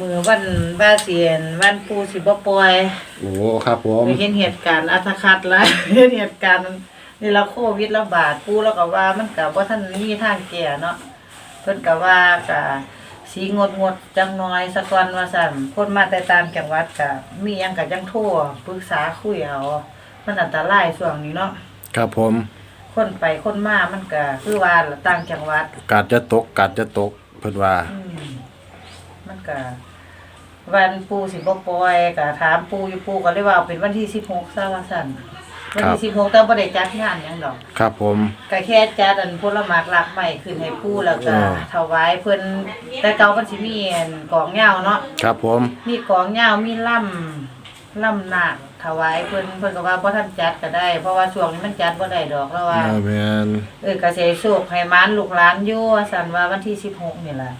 มือวันว่าเสียนวันปูสิบ่ปล่อยโอ้ครับผมไปเห็นเหตุการณ์อัตคัดหลายเห็นเหตุการณ์นี่ละโควิดระบาดปูแล้วก็ว่ามันก็บ่ทันมีทางแก้เนาะเพิ่นก็ว่าก็สีงดงดๆจังน้อยสะก่อนว่าซั่นคนมาแต่ตามจังหวัดก็มีหยังก็จังโทรปรึกษาคุยเอามันอันตรายช่วงนี้เนาะครับผม คนไปคนมามันก็คือว่าละต่างจังหวัดกาดจะตกกาดจะตกเพิ่นว่าอืมมัน ก็วันปูสิบ่ปล่อยก็ถามปูอยู่ปูก็เลยว่าเอาเป็นวันที่16ซะว่าซั่นวันที่16แต่บ่ได้จัดงานหยังดอก ครับผม ก็แค่จัดอันผลหมากหลากใหม่ขึ้นให้ปูแล้วก็อ่า ถวายเพิ่นแต่เก่ามันสิมีอันกองเหย้าเนาะครับผม มีกองเหย้ามีล่ำล่ำนาคถวายเพิ่นเพิ่นก็ว่าบ่ทันจัดก็ได้ เพราะว่าช่วงนี้มันจัดบ่ได้ดอกแล้วว่าอ่าแม่นเออก็สิให้โชคให้หมานลูกหลานอยู่ว่าซั่นว่าวันที่16นี่ล่ะ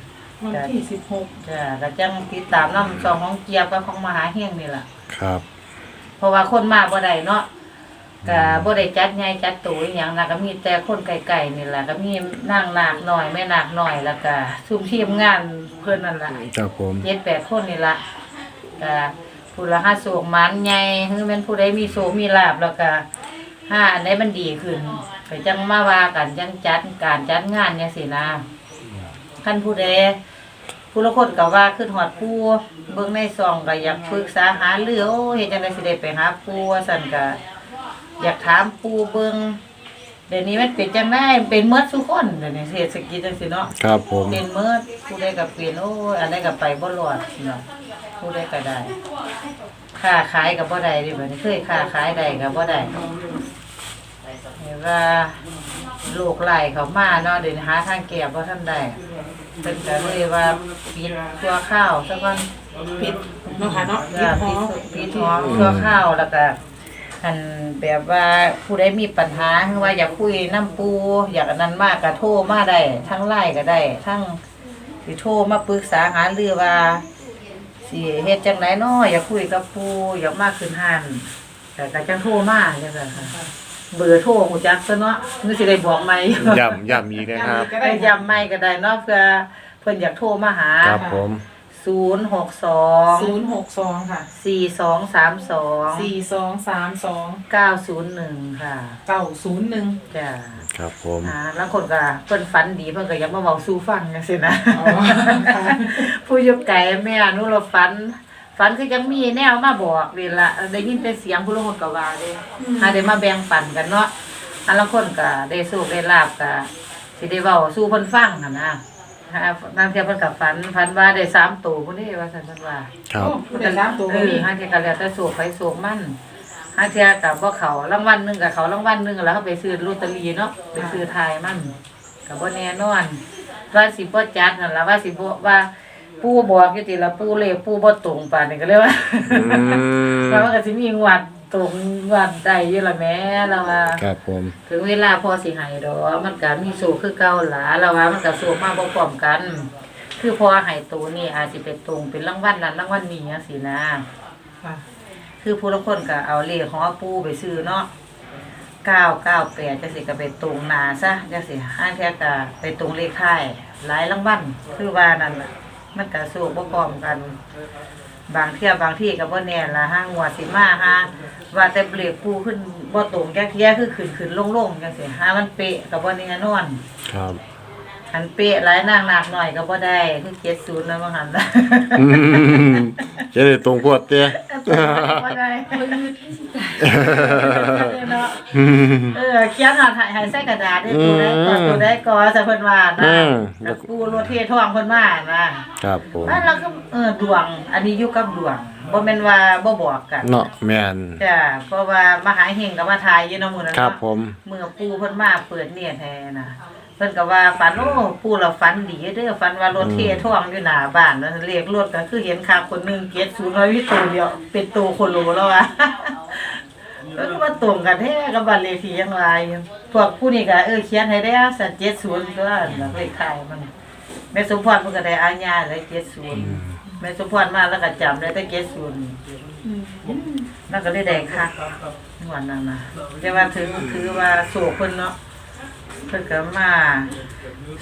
วันที่สิบหกจ้ะก็จังติดตามนำสองของเกียบกับของมหาเฮงนี่ล่ะครับ เพราะว่าคนมาบ่ได้เนาะก็บ่ได้จัดใหญ่จัดโตอีหยังนะก็มีแต่คนไกลๆนี่ล่ะก็มีนางนาคน้อยแม่นาคน้อยแล้วก็ซุมทีมงานเพิ่นนั่นล่ะครับผม7-8คนนี่ล่ะก็ผู้ละห้าโศกหมันใหญ่คือแม่นผู้ใดมีโศกมีลาบแล้วก็ห้าอันใดมันดีขึ้นก็จังมาว่ากันจังจัดการจัดงานจังซี่นะคันผู้ใด ผู้ละคนก็ว่าขึ้นหอดปูเบิ่งในซองก็อยากปรึกษาหาเรื่องโอ้เฮ็ดจังได๋สิได้ไปหาปูว่าซั่นก็อยากถามปูเบิ่งเดี๋ยวนี้มันเป็นจังได๋เป็นเมดทุกคนเดี๋ยวนี้เศรษฐกิจจังซี่เนาะครับผม เป็นเมดผู้ใดก็เป็นโอ้ยอันใดก็ไปบ่รอดเนาะผู้ใดก็ได้ค้าขายก็บ่ได้ดิบัดนี้เคยค้าขายได้ก็บ่ได้เห็นว่าโรคไหลเข้ามาเนาะเดี๋ยวนี้หาทางแก้บ่ทันได้ เป็นก็เลยว่าปิดตัวข้าวซะก่อนปิดเนาะค่ะเนาะจ้ะปิปิดดท้องปิดท้องตัวข้าวแล้วก็อันแบบว่าผู้ใดมีปัญหาคือว่าอยากคุยน้ำปู อยากอันนั้นมากก็โทรมาได้ ทั้งไลน์ก็ได้ ทั้งสิโทรมาปรึกษาหารือว่าสิเฮ็ดจังไดน้ออยากคุยกับปูอยากมาขึ้นห้านแต่ก็จังโทรมาจังซั่นค่ะ เบอร์โทรฮู้จักซะเนาะนึกสิได้บอกไหมย่ำย่ำอีกนะครับ ก็ไปได้ย้ำไม่ก็ได้เนาะเพื่อเพิ่นอยากโทรมาหา ครับผมศูนย์หกสองศูนย์หกสองค่ะสี่สองสามสองสี่สองสามสองเก้าศูนย์หนึ่งค่ะเก้าศูนย์หนึ่งจ้ะครับผม อ่าแล้วคนก็เพิ่นฝันดีเพิ่นก็อยังมาเว้าสู่ฟังจังซี่นะอ๋อค่ะผู้อยู่ไกลแม่หนูเราฝัน ฝันคือจังมีแนวมาบอกนี่ล่ะได้ยินแต่เสียงผู้ลางคนก็ว่าเด้หาได้มาแบ่งปันกันเนาะอันละคนก็ได้สู้ได้ลาบก็สิได้เว้าสู่เพิ่นฟังหั่นนะฮะนางเที่ยเพิ่นก็ฝันฝันว่าได้สามตัวพุ่นนี่ว่าซั่นเพิ่นว่าครับโอ้ผู้ใดสามตัวเอก็อมีห้าเทียกันแล้วแต่สูบไปสูบมันห้าเทียกับบ่เขารางวัลหนึงกับเขารางวัลหนึงแล้วเขาไปซื้อลอตเตอรี่เนาะไปซื้อทายมันกับบ่แน่นอนว่าสิบ่จัดนั่นล่ะว่าสิบ่ว่า ปู่บอกอยู่ติละปู่เลขปู่บ่ตรงปานนี้ก็เลยว่าอืมว่ามันก็สิมีงวดตรงงวดได้อยู่ละแหม่แล้วว่า ครับผม ถึงเวลาพอสิให้ดอกมันก็มีสูคือเก่าหลาแล้วว่ามันก็สูมาบ่พร้อมกัน คือพอให้ตัวนี่อาจสิเป็นตรงเป็นรางวัลนั้นรางวัลนี้จังซี่นะ ค่ะคือผู้ละคนก็เอาเลขของอาปูไปซื้อเนาะเก้าเก้าแปดจะสิก็ไปตรงหนาซะจะสิห้าเทียก็ไปตรงเลขท้ายหลายรางวัลคือว่านั่นแหละ มันก็สู้บ่พร้อมกัน บางเที่ยบางที่ก็บ่แน่ละห้างวดสิมาฮะว่าแต่เลขปูขึ้นบ่ตรงแก่เที่ยคือขึ้นขึ้นลงลงจังซี่หามันเปะก็บ่แน่นอน ครับ หันเป๊ะหลายนางหนักหน่อยก็บ่ได้คือ70นะบางหันอืมจะได้ตรงพวดเต้บ่ได้เนาะอืม เออเขียนหาถ่ายให้ใส่กระดาษได้ตัวได้ก่อนตัวได้ก่อนแต่เพิ่นว่าอืนะมแล้วกูรถเทท่องเพิ่นมานะครับผมอันแล้วก็เออดวง อันนี้อยู่กับดวงบ่แม่นว่าบ่บอกกันเนาะแม่นจ้ะเพราะว่ามหาเฮงก็มาทายอยู่เนาะมื้อนั้นครับเนาะผม เมื่อปู่เพิ่นมาเปิดเนียแท้นะ เพิ่นก็ว่าฝันโอ้ปู่เราฝันดีเด้อฝันว่ารถเทท่องอยู่หน้าบ้านแล้วเลขรถก็คือเห็นคักคนหนึงเกียรติศูนย์ไว้วิตัวเดียวเป็นตัวโคโลแล้วอะแล้วก็มาตรงกันแท้กับบัตรเลขที่ยังไงพวกผู้นี้ก็เออเขียนให้ได้สัตว์เจ็ดศูนย์ก็แล้วเลขไทยมันแม่สมพรมันก็ได้อาญาเลยเจ็ดศูนย์แม่สมพรมาแล้วก็จำได้แต่เจ็ดศูนย์แล้วก็เลยได้ค่ะวันนั้นนะแต่ว่าถือถือว่าโศกเพิ่นเนาะ เพิ่นก็มา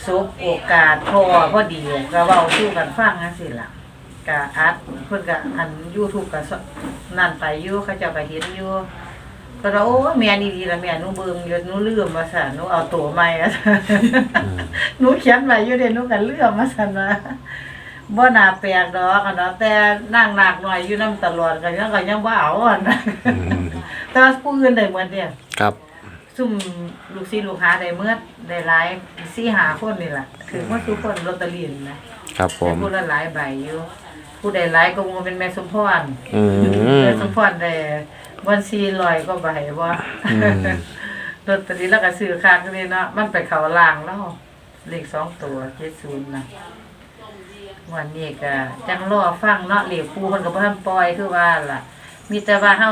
ซบโอกาสพอพอดีก็เว้าสู้กันฟังจังซี่ล่ะกะอัดเพิ่นกะอัน YouTube กะนั่นไปอยู่เขาเจ้าก็เห็นอยู่เพิ่นว่าโอ้แม่นี่ดีละแม่หนูเบิ่งอยู่หนูลืมว่าซั่นหนูเอาตัวใหม่อะหนูเขียนไว้อยู่เด้หนูก็ลืมว่าซั่นว่าบ่น่าแปลกดอกอะเนาะแต่นั่งหนักหน่อยอยู่นํตลอดก็ยังก็ยังบ่เอาอะนะอืมแต่ว่าผู้อื่นได้หมดเนี่ยครับ ซุ่มลูกศิษย์ลูกหาได้เมื่อได้หลายสี่หาคนนี่แหละถือว่าทุกคนลอตเตอรี่นี่นะครับผมได้ผู้ละหลายใบอยู่ผู้ใดหลายก็มูเป็นแม่สมพรอืมแม่สมพรได้วันสี่ร้อยก็ใบว่าอืมลอตเตอรี่แล้วก็ซื้อคักเลยเนาะมันไปเข้าล่างแล้วเลขสองตัวเจ็ดศูนย์นะวันนี้ก็จังรอฟังเนาะเลขปูคนก็บ่ทันปล่อยคือว่าล่ะ มีแต่ว่าเฮา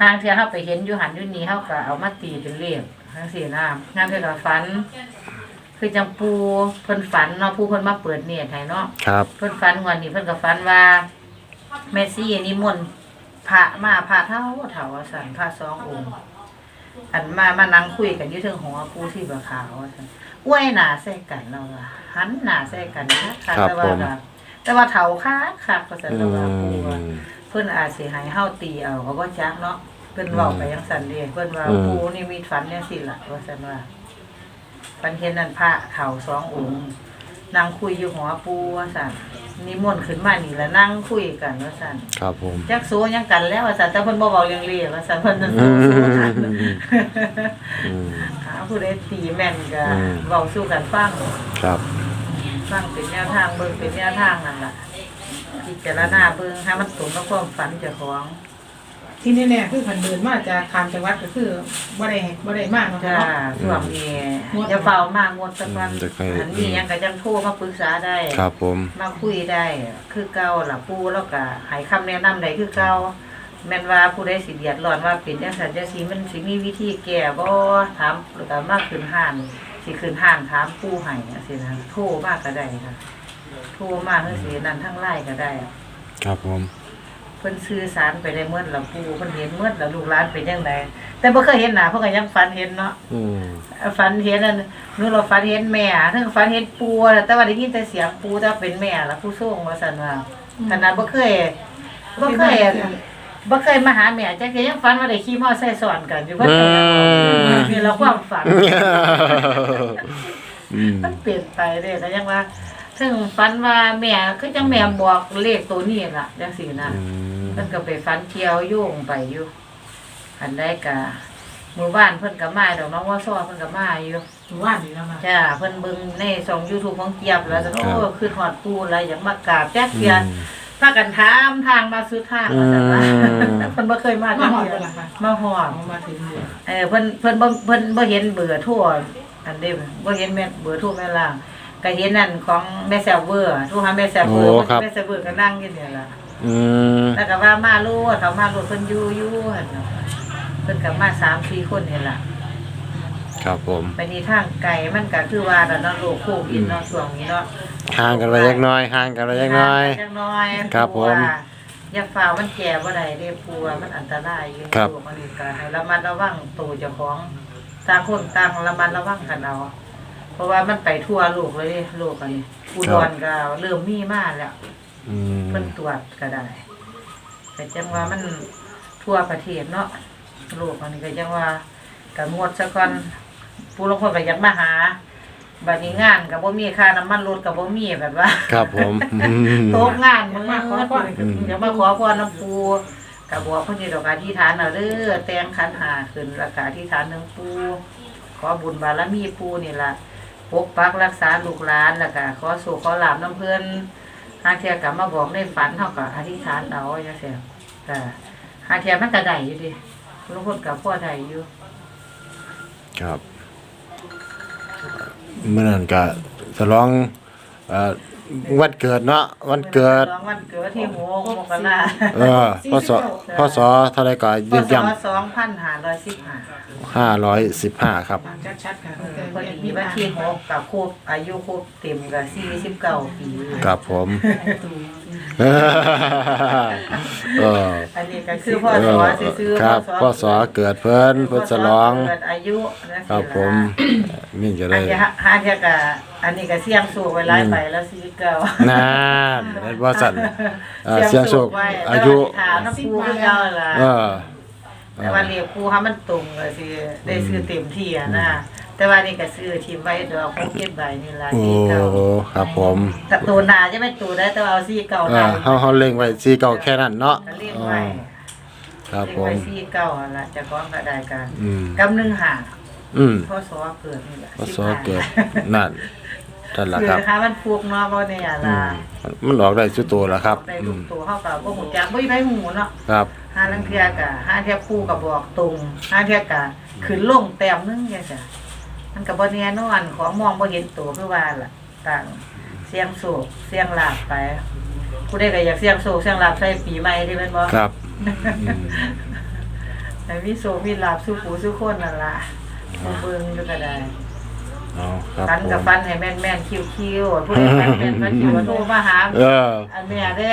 หางเที่ยเฮาไปเห็นอยู่หันอยู่นี่เฮาก็เอามาตีเป็นเลขจังซี่นะงานเทื่อก็ฝัน คือจังปูเพิ่นฝันเนาะผู้เพิ่นมาเปิดเน็ตให้เนาะครับ เพิ่นฝันวันนี้เพิ่นก็ฝันว่าแม่ซี่นิมนต์พระมาพระเท่าเท่าว่าซั่นพระสององค์อันมามานั่งคุยกันอยู่เทิงหัวปูที่บ่ขาวว่าซั่นอวยหน้าใส่กันแล้วว่าหันหน้าใส่กันนะค่ะแต่ว่าก็แต่ว่าเฒ่าคักคักว่าซั่นอืแล้วว่าปูว่ามเพิ่นอาจสิให้เฮาตีเอาก็บ่จักเนาะเพิ่นเว้าไปจังซั่นเด้เพิ่นว่าอืม ปูนี่มีฝันจังซี่ล่ะว่าซั่นว่าฝันเห็นนั่นพระเฒ่าสององค์นั่งคุยอยู่หัวปูว่าซั่นนิมนต์ขึ้นมานี่แล้วนั่งคุยกันว่าซั่น ครับผม จักโซยังกันแล้วว่าซั่นแต่เพิ่นบ่เว้าเรื่องเลขว่าซั่นเพิ่นจะโซอืมสู้กันอืม หาผู้ใดตีแม่นก็อืม เว้าสู้กันฟังครับ ฟังเป็นแนวทางเบิ่งเป็นแนวทางนั่นล่ะ พิจารณาเบิ่งให้มันตรงกับความฝันเจ้าของที่แน่ๆคือขันเดินมาจากคามจังหวัดก็คือบ่ได้บ่ได้มากเนาะจ้าเนาะช่วงนี้งดจะเฝ้ามากงดสักวันอืมจะค่อย อันนี้ยังก็จังโทรมาปรึกษาได้ ครับผม มาคุยได้ คือเก่าล่ะปู่แล้วก็ให้คำแนะนำได้คือเก่าแม่นว่าผู้ใดสิเดือดร้อนว่าเป็นจังซั่นจังซี่มันสิมีวิธีแก้บ่ถามแล้วก็มาขึ้นห้านสิขึ้นห้านถามปู่ให้จังซี่นะโทรมาก็ได้ค่ะ โทรมาจังซี่นั่นทั้งไลน์ก็ได้ครับผม เพิ่นสื่อสารไปได้เมื่อละปู่เพิ่นเห็นเมื่อละลูกหลานเป็นจังไดแต่บ่เคยเห็นหน้าเพิ่นก็ยังฝันเห็นเนาะอืมฝันเห็นอันนู้นเราฝันเห็นแม่ทั้งฝันเห็นปูแต่ว่าได้ยินแต่เสียงปูแต่ว่าเป็นแม่ล่ะผู้ส่งว่าซั่นว่าขนาดบ่เคยบ่เคยบ่เคยมาหาแม่จักเที่ยยังฝันว่าได้ขี่มอไซค์สอนกันอยู่เพิ่นก็ยังบอกนี่เราความฝัน อืม มันเปลี่ยนไปเด้ก็ยังว่า ซึ่งฝันว่าแม่คือจังแม่บอกเลขตัวนี้ล่ะจังซี่นะอืมเพิ่นก็ไปฝันเที่ยวโยงไปอยู่อันใดก็หมู่บ้านเพิ่นก็มาดอกน้องว่าซ้อเพิ่นก็มาอยู่หมู่บ้านนี่แล้วมาจ้าเพิ่นเบิ่งในช่อง YouTube ของเกียบแล้วก็ครัโอ้บคือฮอดปูแล้วอยากมากราบแจ๊กเกียอืม พากันถามทางมาสุดทางว่าซั่นว่าอืม เพิ่นบ่เคยมามาจังหอดเที่ยกันล่ะค่ะมาฮอด เอามาถึงเลยเออเพิ่นเพิ่นบ่เพิ่นบ่เห็นเบอร์โทรอันเด้บ่เห็นแม่เบอร์โทรแม่ล่าง ก็เห็นนั่นของแม่แซวเวอร์โทรหาแม่แซวเวอร์โอ้ครับ แม่แซวเวอร์ก็นั่งอยู่เนี่ยล่ะอืมแล้วก็ว่ามาโลดเขามาโลดเพิ่นอยู่อยู่หั่นน่ะเพิ่นก็มา3-4คนนี่ล่ะครับผมไปนี่ทางไกลมันก็คือว่าแล้วเนาะโลกโควิดเนาะช่วงนี้เนาะ ห่างกันไปเล็กน้อยห่างกันไปเล็กน้อยจักหน้อยครับผมกลัวอย่าฝ่ามันแก่บ่ได้เด้กลัวมันอันตรายอยู่ครับโลกมันนี่ก็ให้ระมัดระวังตัวเจ้าของต่างคนต่างระมัดระวังกันเอา เพราะว่ามันไปทั่วโลกเลยเด้โลกอันนี้อุดรก็เริ่มมีมาแล้วอืมเพิ่นตรวจก็ได้ แต่จังว่ามันทั่วประเทศเนาะโลกอันนี้ก็จังว่าก็งดซะก่อนผู้ลางคนก็อยากมาหาบัดนี้งานก็บ่มีค่าน้ำมันรถก็บ่มีแบบว่า ครับผมอืม โต๊ะงานมึงมาขอพรอืมอย่ามาขอพรน้ำปูกับบอกเพิ่นนี่ดอกอธิษฐานเอาเด้อแต่งขันหาขึ้นแล้วก็อธิษฐานถึงปูขอบุญบารมีปูนี่ล่ะ ปกปักรักษาลูกหลานแล้วก็ขอสู่ขอลาบน้ำเพื่อนหาเทียกับมาบอกในฝันเท่ากับอธิษฐานเอาอย่างซี่ก็หาเทียมันก็ไดอยู่ดิลุงพลกับพ่อไดอยู่ ครับเมื่อนั้นก็ฉลองเอ่อ วันเกิดเนาะวันเกิดฉลองวันเกิดที่หมู่มกราเออพศพศเท่าไรก็พยืนศยัน2515ห้าร้อยสิบห้าครับ ชัดๆค่ะเออพอดีวันที่หกกับครบอายุครบเต็มกับสี่สิบเก้าปี ครับผม ตู เออ อันนี้ก็คือพ่อสอซื้อๆครับพ่อสอเกิดเพิ่นเพิ่นฉลอง เกิดอายุนะครับผม นี่จะอัได้นนี้หาเทียกะอันนี้ก็เสี่ยงสูงไว้หลายใบแล้วสิเก่า นานนั่นว่าสั่นอ่าเสียงโชคไว้อายุแต่ว่าสิถามน้ำปูคือเก่าล่ะเออ แต่ว่าเรียกปูให้มันตรงเลยสิได้ซื้อเต็มที่อะนะ แต่ว่านี่ก็ซื้อทีมไว้ดอกพวกเก็บใบนี่ล่ะโอ้สิเก่าครับผมแต่ตัวหนาจะไม่ตัวได้แต่ว่าเอาสิเก่าเอได้อเฮาเฮาเล็งไว้สีเก่าแค่นั้นเนาะก็เรียกอ๋อไว้ครับเรียผกไว้มสิเก่าหั่นล่ะจะก้องก็ได้กันอืม กำหนึงหาอืมพ่อสอเกิดนี่แหละพศเกิดนั่นนั่นล่ะคือครับนะคะมันฟูกเนาะบ่เนี่ยอืล่ะมมันออกได้สุดตัวแล้วครับได้อืลูมกตัวเฮาก็บ่ฮู้จักบ่มีไผฮู้เนาะ ครับ ห้าลังเทื่อก็ห้าเทื่อคู่ก็บอกตรงห้าเทื่อก็ขึ้นลงแต้มหนึงจังซี่ มันก็บ่แน่นอนของมองบ่เห็นตัวคือว่าล่ะ ต่างเสียงโศกเสียงลาบไปผู้ใดก็อยากเสียงโศกเสียงลาบใส่ปีใหม่ที่แม่นบ่ครับอืมให้มีโศกมีลาบสู่ผู้สู่คนนั่นล่ะผู้เบิ่งอยู่ก็ได้ เอาครับฟันผกับมฟันให้แม่นแม่นคิ้วคิ้วผู้ใดแม่นแม่นก็คิ้วโทรมาหาเออ อันเนี้ยเด้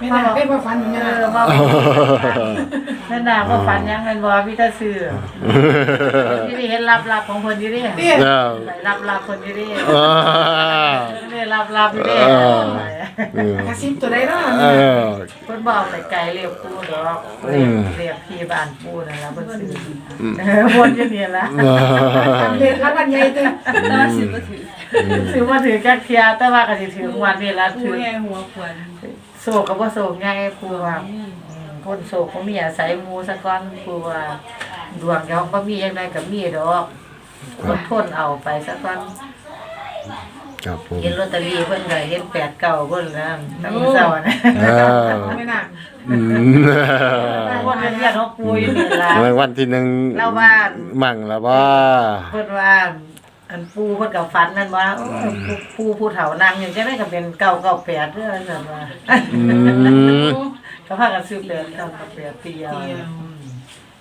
ไม่น่าได้บ่ฟันเอไม่อน่ามาแม่นน่ะว่าฟันยังแม่นบ่พี่ตาซื้อที่ได้เห็นลับๆของเพิ่นอยู่เด้เตี้ยเออไปลับๆเพิ่นอยู่เด้เออนี่ลับๆอยู่เด้เออเออ กระซิบตัวใดเนาะเออ เพิ่นบอกแต่ไกลเรียกปูดอกอืมเรียกพี่บ้านปูนั่นล่ะเพิ่นซื้ออืมเออวนอยู่นี่ล่ะเออ ทำเด็กรับวันใหญ่ตึงตาสิบ่ถือซื้อมาถือจักเที่ยแต่ว่าก็สิถือวันนี้ล่ะผู้ถือแห่หัวขวัญโศกกับว่าโศกไงครูว่าอืมคนโศกเขามีอาศัยหมูสะก้อนครูว่าดวงยองก็มียังไงกับมีดอกคนทนเอาไปสะก้อน ครับผม เห็นลอตเตอรี่เพิ่นก็เห็นแปดเก่าเพิ่นแล้วตั้งเช้านะเออไม่น่าอืมคนเรียนเขาปูอยู่นี่ล่ะ รางวันที่หนึ่งเล่าว่า มั่งแล้วว่า เพิ่นว่าอันปูเพิ่นก็ฝันนั่นว่าโอ้ยปูปูผู้เฒ่านางอย่างจังได๋ก็เป็นเก่าเก่าแปดเด้อซั่นว่าอืมก็พากันซื้อแปดเก่ากับแปดเตียวอืม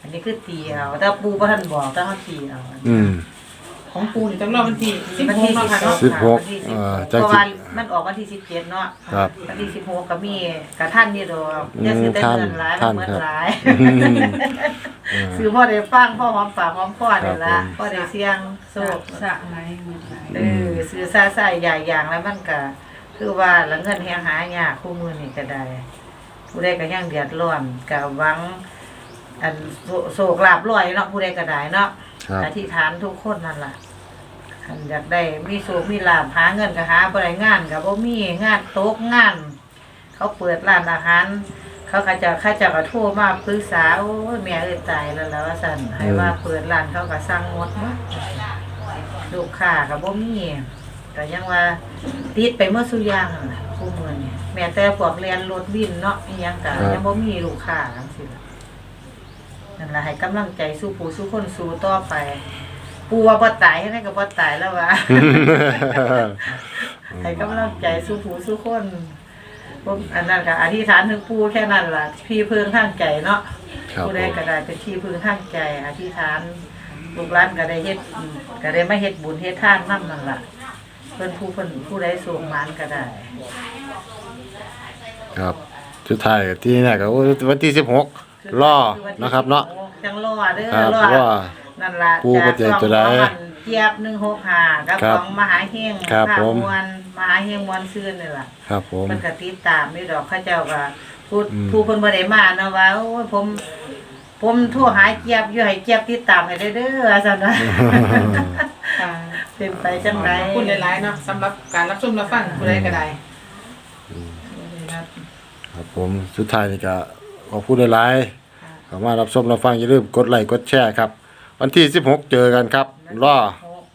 อันนี้คือเตียวแต่ปูบ่ทันบอกแต่เฮาเตียวอืม ของปูนี่ต้องรอวันที่สิบวันหที่กเนาะค่ะเนาะ สิบหกวันที่เอ่อเพจังราะสิว่ามันออกวันที่สิบเจ็ดเนาะครับวันที่สิบหกก็มีกระท่านนี่ดอกอืมจะซื้อแต่เงินหลายท่านเงินครับหลายอืมเออซื้อพ่อได้ฟังพ่อหอมปากหอมคอนี่ละครับผม พ่อได้เสียงโศกสะไหลเงินไหลเออซื้อซาใส่ใหญ่อย่างแล้วมันก็คือว่าละเงินแหงหายากคู่มือนี่ก็ได้ ผู้ใดก็ยังเดือดร้อนก็หวัง อันโศโศกลาบลอยเนาะผู้ใดก็ได้เนาะครับ อธิษฐานทุกคนนั่นล่ะ คันอยากได้มีโศกมีลาบหาเงินก็หาบ่ได้งานก็บ่มีงานโต๊กงาน เขาเปิดร้านอาหาร เขาก็จะเขาจะก็โทรมาปรึกษาโอ้ยแม่เอ้ยตายแล้วแล้วว่าซั่นให้ว่าเปิดร้านเขาก็สั่งหมดเนาะลูกค้าก็บ่มีก็ยังว่าติดไปเมื่อสุอย่างนั่นล่ะผู้มื้อนี้แม้แต่พวกเรียนรถวินเนาะอีหยังก็ยังบ่มีลูกค้าจังซี่ล่ะนั่นล่ะให้กำลังใจสู้ผู้สู้คนสู้ต่อไป ปูว่าบ่ตายให้ได้ก็บ่ตายแล้วว่าให้กำลังใจสู้ผู้สู้คนผมอันนั้นก็อธิษฐานถึงปูแค่นั้นล่ะพี่เพิ่งทางใจเนาะครับผู้ใดก็ได้เป็นที่พึ่งทางใจ อธิษฐานลูกหลานก็ได้เฮ็ดอืมก็ได้มาเฮ็ดบุญเฮ็ดทานนำนั่นล่ะเพิ่นผู้เพิ่นผู้ใดสูงมานก็ได้ ครับสุดท้ายที่นี่ก็โอ้วันที่สิบหกรอนะครับ เนาะ จังรอเด้อครับรอ รอ นั่นล่ะปูก็เจอจะได้จากของเจี๊ยบ165กับครัขบองมหาเฮงครับพระผม มวลมหาเฮงมวลซื่นนี่ล่ะครับผมเพิ่นก็ติดตามนี่ดอกเขาเจ้าก็ผู้อืม ผู้เพิ่นบ่ได้มาเนาะว่าโอ้ยผม ผมโทรหาเจี๊ยบอยู่ให้เจี๊ยบติดตามให้ได้เด้อว่าซั่นนะค่ะเป็นไปจังไดขอบคุณหลายๆเนาะสำหรับการรับชมรับฟังผู้ใดก็ได้ครับผมสุดท้ายนี่ก็ขอพูดหลายๆเข้ามารับชมรับฟังอย่าลืมกดไลค์กดแชร์ครับ วันที่สิบหกเจอกันครับรอ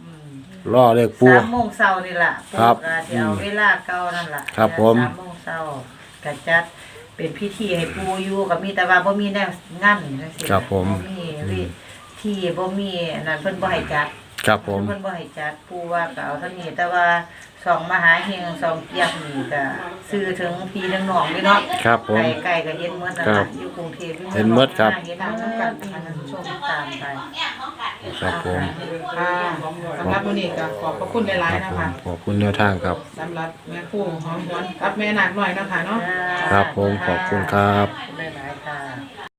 อืมรอเลขปู สามโมงเช้านี่ล่ะครับปู่ก็สิเอาเวลาเก่านั่นล่ะครับผม สามโมงเช้าก็จัดเป็นพิธีให้ปู่อยู่ก็มีแต่ว่าบ่มีแนวงานจังซี่ครับผม บ่มีวิธีบ่มีอันนั้นเพิ่นบ่ให้จัด ครับผม เพิ่นบ่ให้จัดปูว่าก็เอาเท่านี้แต่ว่าสองมหาเฮงสองเกียบนี่ก็ซื้อถึงพี่ถึงน้องนี่เนาะครับผม ไก่ไก่ก็เห็นหมดนั่นครัล่ะบอยู่กรุงเทพเห็นหมดครับ เห็นหมดกันท่านชมตามไป ครับผม ค่ะสำหรับวันนี้ก็ขอบพระคุณหลายคๆรับนะผม คะขอบคุณแนวทางครับ สำหรับแม่คู่หอมหวนกับแม่นากหน่อยนะคะเนาะ ครับผมขอบคุณครับได้หลาย